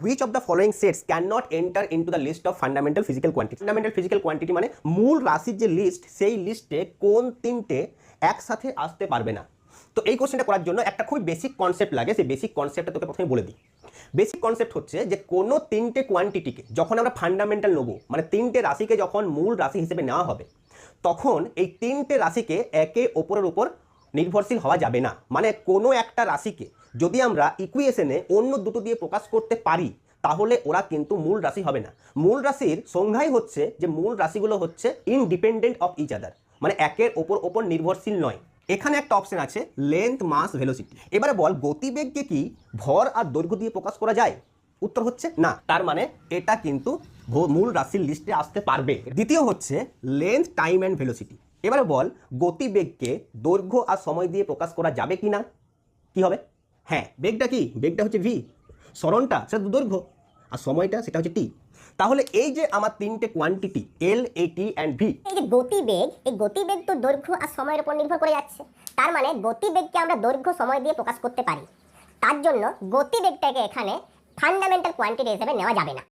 which of the following sets cannot enter into the list of fundamental physical quantity? Fundamental physical quantity মানে মূল রাশির যে list সেই লিস্টে কোন তিনটে একসাথে আসতে পারবে না? তো এই কোশ্চেনটা করার জন্য একটা খুবই বেসিক কনসেপ্ট লাগে, সেই বেসিক কনসেপ্টটা তোকে প্রথমে বলে দিই। বেসিক কনসেপ্ট হচ্ছে যে কোনো তিনটে কোয়ান্টিটিকে যখন আমরা ফান্ডামেন্টাল নেব মানে তিনটে রাশিকে যখন মূল রাশি হিসেবে নেওয়া হবে, তখন এই তিনটে রাশিকে একে ওপরের উপর নির্ভরশীল হওয়া যাবে না। মানে কোনো একটা রাশিকে যদি আমরা ইকুয়েশনে অন্য দুটো দিয়ে প্রকাশ করতে পারি, তাহলে ওরা কিন্তু মূল রাশি হবে না। মূল রাশির সংজ্ঞাই হচ্ছে যে মূল রাশিগুলো হচ্ছে ইনডিপেন্ডেন্ট অফ ইচ আদার মানে একের ওপর ওপর নির্ভরশীল নয়। এখানে একটা অপশন আছে লেন্থ মাস ভেলোসিটি এবারে বল, গতিবেগকে কি ভর আর দৈর্ঘ্য দিয়ে প্রকাশ করা যায়? উত্তর হচ্ছে না। তার মানে এটা কিন্তু মূল রাশির লিস্টে আসতে পারবে। দ্বিতীয় হচ্ছে লেন্থ টাইম অ্যান্ড ভেলোসিটি এবারে বল, গতিবেগকে দৈর্ঘ্য আর সময় দিয়ে প্রকাশ করা যাবে কি না? কি হবে? হ্যাঁ বেগটা কি? বেগটা হচ্ছে ভি স্মরণটা সেটা দৈর্ঘ্য। আর সময়টা সেটা হচ্ছে টি তাহলে এই যে আমার তিনটে quantity L A T and V এই যে গতিবেগ, এই গতিবেগ তো দৈর্ঘ্য আর সময়ের উপর নির্ভর করে যাচ্ছে। তার মানে গতিবেগকে আমরা দৈর্ঘ্য, সময় দিয়ে প্রকাশ করতে পারি। তার জন্য গতিবেগটাকে এখানে ফান্ডামেন্টাল কোয়ান্টিটি হিসেবে নেওয়া যাবে না।